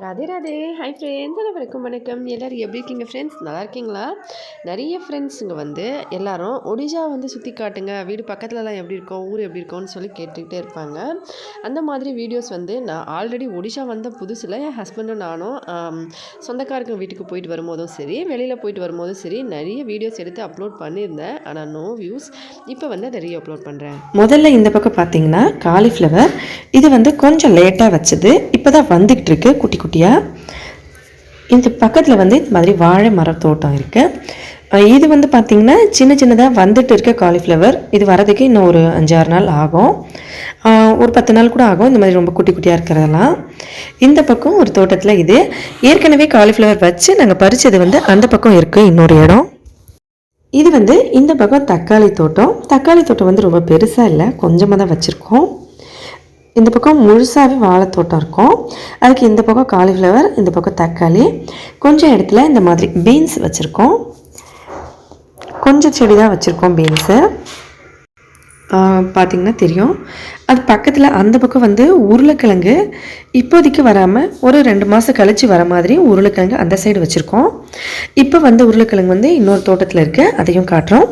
Radhe Radhe. Hi friends அனைவருக்கும் வணக்கம். எல்லோரும் எப்படி இருக்கீங்க ஃப்ரெண்ட்ஸ் நல்லா இருக்கீங்களா? நிறைய ஃப்ரெண்ட்ஸுங்க வந்து எல்லோரும் ஒடிஷா வந்து சுற்றி காட்டுங்க. வீடு பக்கத்துலலாம் எப்படி இருக்கோம்? ஊர் எப்படி இருக்கோன்னு சொல்லி கேட்டுக்கிட்டே இருப்பாங்க. அந்த மாதிரி வீடியோஸ் வந்து நான் ஆல்ரெடி ஒடிஷா வந்த புதுசில் என் ஹஸ்பண்டும் நானும் சொந்தக்காரங்க வீட்டுக்கு போயிட்டு வரும்போதும் சரி வெளியில் போயிட்டு வரும்போதும் சரி நிறைய வீடியோஸ் எடுத்து அப்லோட் பண்ணியிருந்தேன். ஆனால் நோ வியூஸ் இப்போ வந்து அதை ரீ அப்லோட் பண்ணுறேன் முதல்ல இந்த பக்கம் பார்த்தீங்கன்னா காலிஃப்ளவர் இது வந்து கொஞ்சம் லேட்டாக வச்சது. இப்போ தான் வந்துக்கிட்டு இருக்கு குட்டி. குட்டியாக இந்த பக்கத்தில் வந்து இந்த மாதிரி வாழை மரத்தோட்டம் இருக்குது இது வந்து பார்த்திங்கன்னா சின்ன சின்னதாக வந்துட்டு இருக்க காலிஃப்ளவர். இது வரதுக்கு இன்னும் ஒரு அஞ்சாறு நாள் ஆகும். ஒரு பத்து நாள் கூட ஆகும். இந்த மாதிரி ரொம்ப குட்டி குட்டியாக இருக்கிறதெல்லாம். இந்த பக்கம் ஒரு தோட்டத்தில் இது. ஏற்கனவே காலிஃப்ளவர் வச்சு நாங்கள் பறிச்சது வந்து அந்த பக்கம் இருக்குது இன்னொரு இடம். இது வந்து இந்த பக்கம் தக்காளி தோட்டம். தக்காளி தோட்டம் வந்து ரொம்ப பெருசாக இல்லை கொஞ்சமாக தான் வச்சுருக்கோம். இந்த பக்கம் முழுசாகவே வாழைத்தோட்டம் இருக்கும். அதுக்கு இந்த பக்கம் காலிஃப்ளவர் இந்த பக்கம் தக்காளி. கொஞ்சம் இடத்துல இந்த மாதிரி பீன்ஸ் வச்சுருக்கோம். கொஞ்சம் செடி தான் வச்சுருக்கோம் பீன்ஸு பார்த்திங்கன்னா தெரியும். அது பக்கத்தில் அந்த பக்கம் வந்து உருளைக்கிழங்கு. இப்போதைக்கு வராமல் ஒரு ரெண்டு மாதம் கழித்து வர மாதிரி உருளைக்கிழங்கு அந்த சைடு வச்சுருக்கோம். இப்போ வந்து உருளைக்கிழங்கு வந்து இன்னொரு தோட்டத்தில் இருக்குது அதையும் காட்டுறோம்.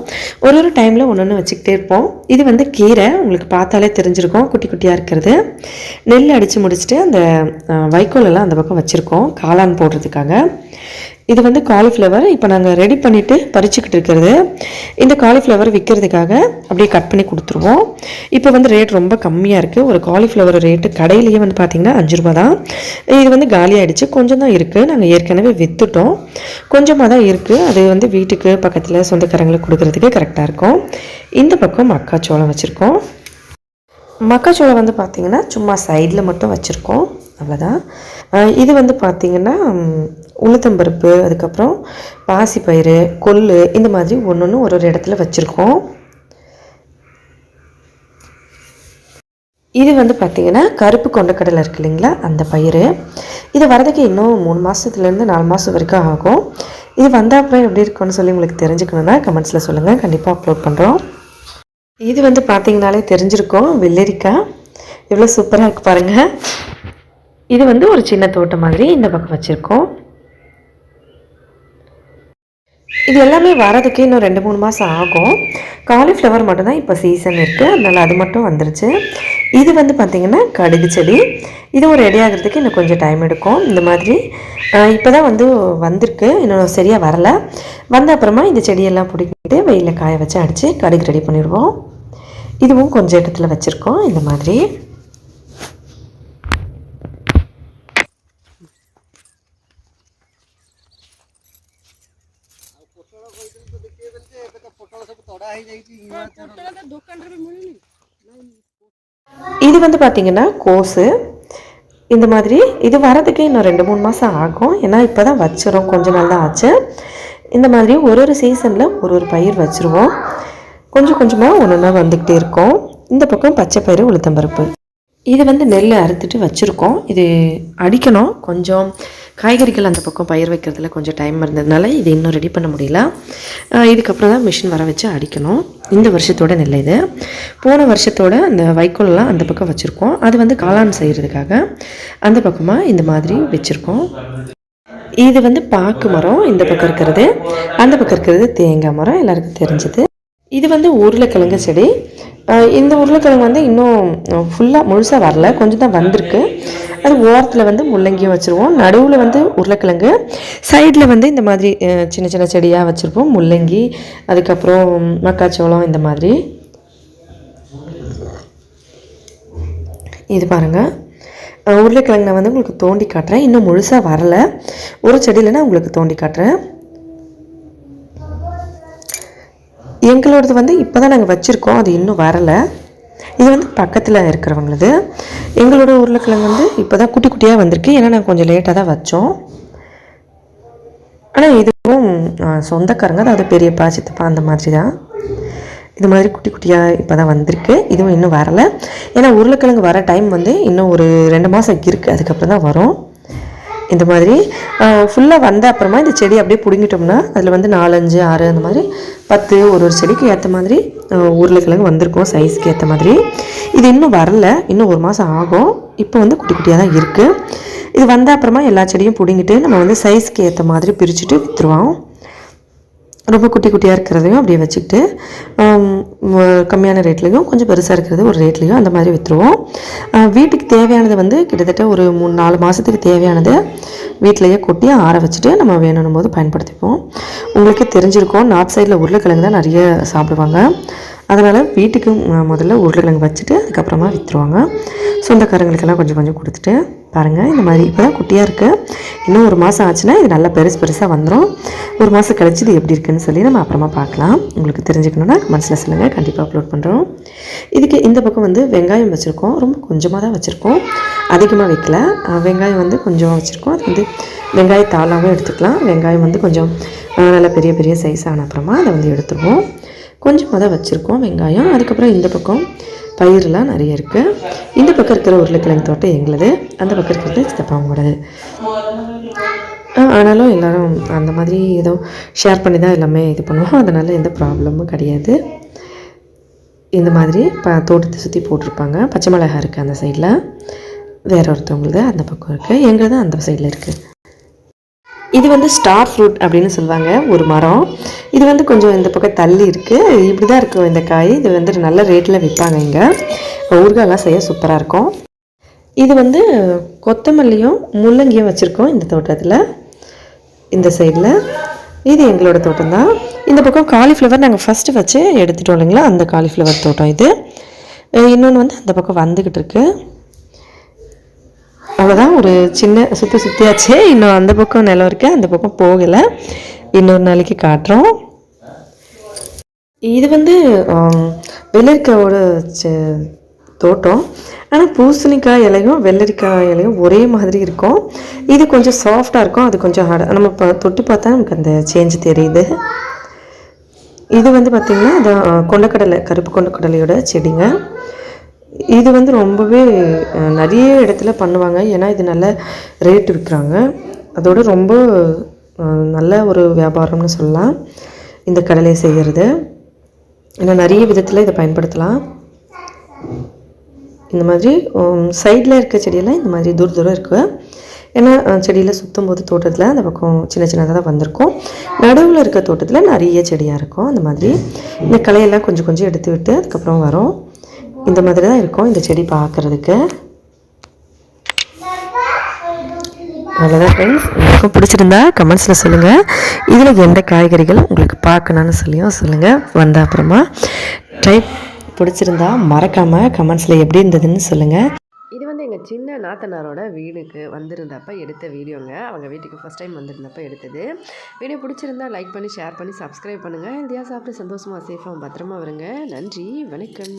ஒரு ஒரு டைமில் ஒன்று ஒன்று வச்சுக்கிட்டே இருப்போம். இது வந்து கீரை. உங்களுக்கு பார்த்தாலே தெரிஞ்சிருக்கும். குட்டி குட்டியாக இருக்கிறது. நெல் அடித்து முடிச்சுட்டு அந்த வைக்கோலெல்லாம் அந்த பக்கம் வச்சுருக்கோம். காளான் போடுறதுக்காக. இது வந்து காலிஃப்ளவர் இப்போ நாங்கள் ரெடி பண்ணிவிட்டு பறிச்சுக்கிட்டு இருக்கிறது. இந்த காலிஃப்ளவர் விற்கிறதுக்காக அப்படியே கட் பண்ணி கொடுத்துருவோம். இப்போ வந்து ரேட் ரொம்ப கம்மியாக இருக்குது ஒரு காலிஃப்ளவர் ரேட்டு கடையிலேயே வந்து பார்த்திங்கன்னா அஞ்சு ரூபா தான். இது வந்து காலி ஆயிடுச்சு. கொஞ்சம் தான் இருக்குது நாங்கள் ஏற்கனவே விற்றுட்டோம் கொஞ்சமாக தான் இருக்குது அது வந்து வீட்டுக்கு பக்கத்தில் சொந்தக்காரங்களுக்கு கொடுக்குறதுக்கு கரெக்டாக இருக்கும். இந்த பக்கம் மக்காச்சோளம் வச்சுருக்கோம். மக்காச்சோளம் வந்து பார்த்திங்கன்னா சும்மா சைடில் மட்டும் வச்சுருக்கோம். அவ்வளோதான் இது வந்து பார்த்திங்கன்னா உளுத்தம்பருப்பு அதுக்கப்புறம் பாசிப்பயிறு கொள்ளு இந்த மாதிரி ஒன்று ஒன்று ஒரு ஒரு இடத்துல வச்சுருக்கோம். இது வந்து பார்த்திங்கன்னா கருப்பு கொண்டக்கடலை இருக்கு இல்லைங்களா அந்த பயிர் இது வரதுக்கு இன்னும் மூணு மாதத்துலேருந்து நாலு மாதம் வரைக்கும் ஆகும். இது வந்த அப்புறம் எப்படி இருக்கும்னு சொல்லி உங்களுக்கு தெரிஞ்சுக்கணுன்னா கமெண்ட்ஸில் சொல்லுங்கள் கண்டிப்பாக அப்லோட் பண்ணுறோம் இது வந்து பார்த்திங்கனாலே தெரிஞ்சிருக்கோம் வெள்ளரிக்காய். எவ்வளோ சூப்பராக இருக்குது பாருங்கள் இது வந்து ஒரு சின்ன தோட்டம் மாதிரி இந்த பக்கம் வச்சுருக்கோம். இது எல்லாமே வரதுக்கு இன்னும் ரெண்டு மூணு மாதம் ஆகும். காலிஃப்ளவர் மட்டும்தான் இப்போ சீசன் இருக்குது அதனால் அது மட்டும் வந்துருச்சு. இது வந்து பார்த்திங்கன்னா கடுகு செடி. இதுவும் ரெடி ஆகிறதுக்கு இன்னும் கொஞ்சம் டைம் எடுக்கும். இந்த மாதிரி இப்போ தான் வந்து வந்திருக்கு. இன்னும் சரியாக வரலை. வந்த அப்புறமா இந்த செடியெல்லாம் பிடிக்கிட்டு வெயிலில் காய வச்சு அடித்து கடுகு ரெடி பண்ணிடுவோம். இதுவும் கொஞ்சம் இடத்துல வச்சுருக்கோம். இந்த மாதிரி. இது வந்து பார்த்திங்கன்னா கோஸு. இந்த மாதிரி இது வரதுக்கு இன்னும் ரெண்டு மூணு மாதம் ஆகும். ஏன்னா இப்போ தான் வச்சிரோம். கொஞ்ச நாள் தான் ஆச்சு. இந்த மாதிரி ஒரு ஒரு சீசனில் ஒரு ஒரு பயிர் வச்சுருவோம். கொஞ்சம் கொஞ்சமாக ஒன்று ஒன்றா வந்துக்கிட்டே இருக்கும். இந்த பக்கம் பச்சை பயிறு உளுத்தம்பருப்பு இது வந்து நெல் அறுத்துட்டு வச்சுருக்கோம். இது அடிக்கணும். கொஞ்சம் காய்கறிகள் அந்த பக்கம் பயிர் வைக்கிறதுல கொஞ்சம் டைம் இருந்ததுனால இது இன்னும் ரெடி பண்ண முடியல. இதுக்கப்புறம் தான் மிஷின் வர வச்சு அடிக்கணும். இந்த வருஷத்தோட நெல் இது. போன வருஷத்தோட அந்த வைக்கோல்லாம் அந்த பக்கம் வச்சுருக்கோம். அது வந்து காளான் செய்கிறதுக்காக அந்த பக்கமாக இந்த மாதிரி வச்சுருக்கோம். இது வந்து பாக்கு மரம். இந்த பக்கம் இருக்கிறது. அந்த பக்கம் இருக்கிறது தேங்காய் மரம். எல்லாருக்கும் தெரிஞ்சது. இது வந்து உருளைக்கிழங்கு செடி. இந்த உருளைக்கிழங்கு வந்து இன்னும் ஃபுல்லாக முழுசாக வரல. கொஞ்சம் தான் வந்திருக்கு. அது ஓரத்தில் வந்து முள்ளங்கியும் வச்சுருவோம். நடுவில் வந்து உருளைக்கிழங்கு. சைடில் வந்து இந்த மாதிரி சின்ன சின்ன செடியாக வச்சுருப்போம். முள்ளங்கி அதுக்கப்புறம் மக்காச்சோளம் இந்த மாதிரி. இது பாருங்கள் உருளைக்கிழங்கு நான் வந்து உங்களுக்கு தோண்டி காட்டுறேன். இன்னும் முழுசாக வரல. ஒரு செடியில் நான் உங்களுக்கு தோண்டி காட்டுறேன். எங்களோடது வந்து இப்போ தான் நாங்கள் வச்சுருக்கோம். அது இன்னும் வரலை. இது வந்து பக்கத்தில் இருக்கிறவங்களது. எங்களோட உருளைக்கிழங்கு வந்து இப்போ தான் குட்டி குட்டியாக வந்திருக்கு. ஏன்னா நாங்கள் கொஞ்சம் லேட்டாக தான் வச்சோம். ஆனால் இதுவும் சொந்தக்காரங்க அதாவது பெரியப்பா சித்தப்பா அந்த மாதிரி தான் இது மாதிரி குட்டி குட்டியாக இப்போ தான் வந்திருக்கு. இதுவும் இன்னும் வரலை. ஏன்னா உருளைக்கிழங்கு வர டைம் வந்து இன்னும் ஒரு ரெண்டு மாதம் இருக்குது அதுக்கப்புறம் தான் வரும். இந்த மாதிரி ஃபுல்லாக வந்த அப்புறமா இந்த செடி அப்படியே பிடுங்கிட்டோம்னா அதில் வந்து நாலஞ்சு ஆறு அந்த மாதிரி பத்து ஒரு ஒரு செடிக்கு ஏற்ற மாதிரி உருளைக்கிழங்கு வந்திருக்கும் சைஸ்க்கு ஏற்ற மாதிரி. இது இன்னும் வரல இன்னும் ஒரு மாதம் ஆகும். இப்போ வந்து குட்டி குட்டியாக தான் இருக்குது இது வந்த அப்புறமா எல்லா செடியும் பிடுங்கிட்டு நம்ம வந்து சைஸ்க்கு ஏற்ற மாதிரி பிரிச்சுட்டு விற்றுருவோம் ரொம்ப குட்டி குட்டியாக இருக்கிறதையும் அப்படியே வச்சுக்கிட்டு கம்மியான ரேட்லேயும் கொஞ்சம் பெருசாக இருக்கிறது ஒரு ரேட்லேயும் அந்த மாதிரி விற்றுருவோம் வீட்டுக்கு தேவையானது வந்து கிட்டத்தட்ட ஒரு மூணு நாலு மாதத்துக்கு தேவையானது வீட்டிலையே கொட்டி ஆற வச்சுட்டு நம்ம வேணும் போது பயன்படுத்திப்போம். உங்களுக்கே தெரிஞ்சிருக்கோம் நார்த் சைடில் உருளைக்கிழங்கு தான் நிறைய சாப்பிடுவாங்க. அதனால் வீட்டுக்கு முதல்ல உருளைக்கிழங்கு வச்சுட்டு அதுக்கப்புறமா விற்றுருவாங்க சொந்தக்காரங்களுக்கெல்லாம் கொஞ்சம் கொஞ்சம் கொடுத்துட்டு பாருங்கள் இந்த மாதிரி இப்போ தான் குட்டியாக இருக்குது இன்னும் ஒரு மாதம் ஆச்சுன்னா இது நல்லா பெருசு பெருசாக வந்துடும் ஒரு மாதம் கழிச்சு இது எப்படி இருக்குன்னு சொல்லி நம்ம அப்புறமா பார்க்கலாம். உங்களுக்கு தெரிஞ்சுக்கணுன்னா மனசில் சொல்லுங்கள் கண்டிப்பாக அப்லோட் பண்ணுறோம் இதுக்கு இந்த பக்கம் வந்து வெங்காயம் வச்சுருக்கோம். ரொம்ப கொஞ்சமாக தான் வச்சுருக்கோம். அதிகமாக வைக்கல. வெங்காயம் வந்து கொஞ்சம் வச்சுருக்கோம். அது வந்து வெங்காய தாளாகவும் எடுத்துக்கலாம். வெங்காயம் வந்து கொஞ்சம் நல்லா பெரிய பெரிய சைஸ் ஆன அப்புறமா அதை வந்து எடுத்துருவோம். கொஞ்சமாக தான் வச்சுருக்கோம் வெங்காயம். அதுக்கப்புறம் இந்த பக்கம் பயிரெலாம் நிறைய இருக்குது இந்த பக்கம் இருக்கிற உருளைக்கிழங்கு தோட்டம் எங்களுது. அந்த பக்கம் இருக்கிறது சித்தப்பாவோடது. ஆனாலும் எல்லோரும் அந்த மாதிரி ஏதோ ஷேர் பண்ணி தான் எல்லாமே இது பண்ணுவோம். அதனால் எந்த ப்ராப்ளமும் கிடையாது. இந்த மாதிரி ப தோட்டத்தை சுற்றி போட்டிருப்பாங்க. பச்சை மிளகா இருக்குது அந்த சைடில் வேற ஒருத்தவங்களுது அந்த பக்கம் இருக்குது எங்களுது அந்த சைடில் இருக்குது இது வந்து ஸ்டார் ஃப்ரூட் அப்படின்னு சொல்லுவாங்க ஒரு மரம். இது வந்து கொஞ்சம் இந்த பக்கம் தள்ளி இருக்குது இப்படி தான் இருக்கும் இந்த காய். இது வந்து நல்ல ரேட்டில் விற்பாங்க இங்கே. ஊறுகாய்லாம் செய்ய சூப்பராக இருக்கும். இது வந்து கொத்தமல்லியும் முள்ளங்கியும் வச்சுருக்கோம் இந்த தோட்டத்தில். இந்த சைடில் இது எங்களோட தோட்டம் தான் இந்த பக்கம் காலிஃப்ளவர் நாங்கள் ஃபஸ்ட்டு வச்சு எடுத்துட்டோம் இல்லைங்களா? அந்த காலிஃப்ளவர் தோட்டம் இது. இன்னொன்று வந்து அந்த பக்கம் வந்துக்கிட்டு இருக்குது அவ்வளோதான் ஒரு சின்ன சுற்றி சுற்றியாச்சு இன்னும் அந்த பக்கம் நிலம் இருக்குது அந்த பக்கம் போகலை. இன்னொரு நாளைக்கு காட்டுறோம். இது வந்து வெள்ளரிக்காயோட செ- தோட்டம். ஆனால் பூசணிக்காய் இலையும் வெள்ளரிக்காய் இலையும் ஒரே மாதிரி இருக்கும். இது கொஞ்சம் சாஃப்டாக இருக்கும். அது கொஞ்சம் ஹார்டாக நம்ம இப்போ தொட்டு பார்த்தா நமக்கு அந்த சேஞ்ச் தெரியுது. இது வந்து பார்த்திங்கன்னா அது கொண்டக்கடலை கருப்பு கொண்டக்கடலையோட செடிங்க. இது வந்து ரொம்பவே நிறைய இடத்துல பண்ணுவாங்க. ஏன்னா இது நல்ல ரேட் விற்கிறாங்க அதோட ரொம்ப நல்ல ஒரு வியாபாரம்னு சொல்லலாம். இந்த கடலையை செய்கிறது ஏன்னா நிறைய விதத்தில் இதை பயன்படுத்தலாம். இந்த மாதிரி சைடில் இருக்க செடியெல்லாம் இந்த மாதிரி தூர தூரம் இருக்குது ஏன்னா செடியில் சுற்றும் போது தோட்டத்தில் அந்த பக்கம் சின்ன சின்னதாக தான் வந்திருக்கும். நடுவில் இருக்க தோட்டத்தில் நிறைய செடியாக இருக்கும். அந்த மாதிரி. இந்த களையெல்லாம் கொஞ்சம் கொஞ்சம் எடுத்து விட்டு அதுக்கப்புறம் வரும். இந்த மாதிரி தான் இருக்கும் இந்த செடி பார்க்குறதுக்கு. அவ்வளோதான் ஃப்ரெண்ட்ஸ் உங்களுக்கும் பிடிச்சிருந்தா கமெண்ட்ஸில் சொல்லுங்கள் இதில் எந்த காய்கறிகள் உங்களுக்கு பார்க்கணுன்னு சொல்லியும் சொல்லுங்கள் வந்த அப்புறமா ட்ரை பிடிச்சிருந்தா மறக்காமல் கமெண்ட்ஸில் எப்படி இருந்ததுன்னு சொல்லுங்கள் இது வந்து எங்கள் சின்ன நாத்தனாரோட வீடுக்கு வந்திருந்தப்ப எடுத்த வீடியோங்க. அவங்க வீட்டுக்கு ஃபஸ்ட் டைம் வந்திருந்தப்ப எடுத்தது. வீடியோ பிடிச்சிருந்தா லைக் பண்ணி ஷேர் பண்ணி சப்ஸ்கிரைப் பண்ணுங்கள் இந்தியா சாப்பிட்டு சந்தோஷமாக சேஃபாக பத்திரமா வருங்க. நன்றி வணக்கம்.